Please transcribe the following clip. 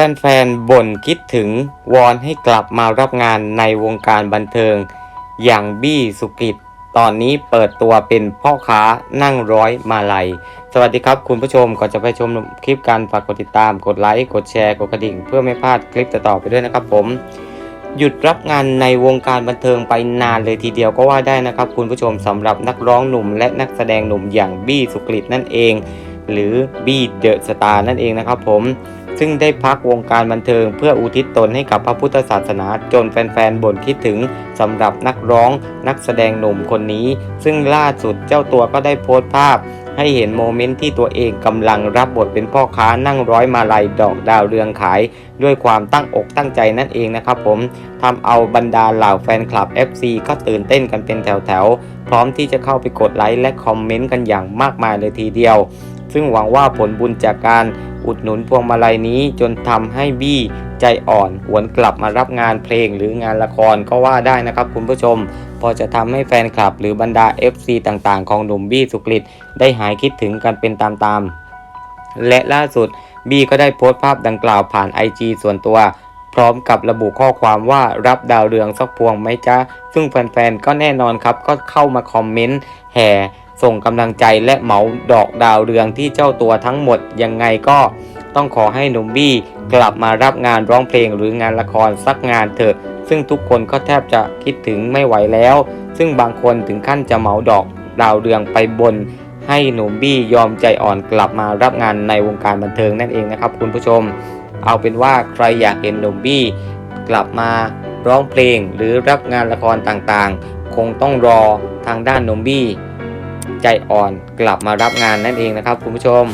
แฟนๆบ่นคิดถึงวอนให้กลับมารับงานในวงการบันเทิง อย่างบี้สุกิจตอนนี้เปิดตัวเป็นพ่อค้านั่งร้อยมาลัย สวัสดีครับคุณผู้ชมก่อนจะไปชมคลิปการฝากกดติดตามกดไลค์กดแชร์กดกระดิ่ง เพื่อไม่พลาดคลิปต่อๆไปด้วยนะครับผม หยุดรับงานในวงการบันเทิงไปนานเลยทีเดียวก็ว่าได้นะครับ คุณผู้ชมสำหรับนักร้องหนุ่ม และนักแสดงหนุ่มอย่างบี้สุกฤตนั่นเอง หรือบี้เดอะสตาร์นั่นเองนะครับผม ซึ่งได้พักวงการบันเทิงเพื่ออุทิศตนให้กับพระพุทธศาสนาจนแฟนๆบ่นคิดถึงสำหรับนักร้องนักแสดงหนุ่มคนนี้ ซึ่งล่าสุดเจ้าตัวก็ได้โพสต์ภาพ ให้เห็นโมเมนต์ที่ตัวเองกำลังรับบทเป็นพ่อค้านั่งร้อยมาลัยดอกดาวเรืองขาย ด้วยความตั้งอกตั้งใจนั่นเองนะครับผมทำเอาบรรดาเหล่าแฟนคลับ FC ก็ตื่นเต้นกันเป็นแถวๆพร้อมที่จะเข้าไปกดไลค์และคอมเมนต์กันอย่างมากมายเลยทีเดียวซึ่งหวังว่าผลบุญจากการ อุดหนุนพวงมาลัยนี้จนทำให้บี้ใจอ่อนหวนกลับมารับงานเพลงหรืองานละครก็ว่าได้นะครับคุณผู้ชม พอจะทำให้แฟนคลับหรือบรรดา FC ต่างๆ ของหนุ่มบี้สุกฤตได้หายคิดถึงกันเป็นตามๆ และล่าสุดบี้ก็ได้โพสต์ภาพดังกล่าวผ่าน IG ส่วนตัวพร้อมกับระบุข้อความว่ารับดาวเรืองสักพวงไหมจ๊ะ ซึ่งแฟนๆ ก็แน่นอนครับ ก็เข้ามาคอมเมนต์แห่ ส่งกำลังใจและเหมาดอกดาวเรืองที่เจ้าตัวทั้งหมดยังไงก็ต้องขอให้หนุ่มบี้กลับมารับงานร้องเพลงหรืองานละครสักงานเถอะ ซึ่งทุกคนก็แทบจะคิดถึงไม่ไหวแล้ว ซึ่งบางคนถึงขั้นจะเหมาดอกดาวเรืองไปบน ให้หนุ่มบี้ยอมใจอ่อนกลับมารับงานในวงการบันเทิงนั่นเองนะครับ คุณผู้ชม เอาเป็นว่าใครอยากเห็นหนุ่มบี้กลับมาร้องเพลงหรือรับงานละครต่างๆ คงต้องรอทางด้านหนุ่มบี้ ใจอ่อนกลับมารับงานนั่นเองนะครับ คุณผู้ชม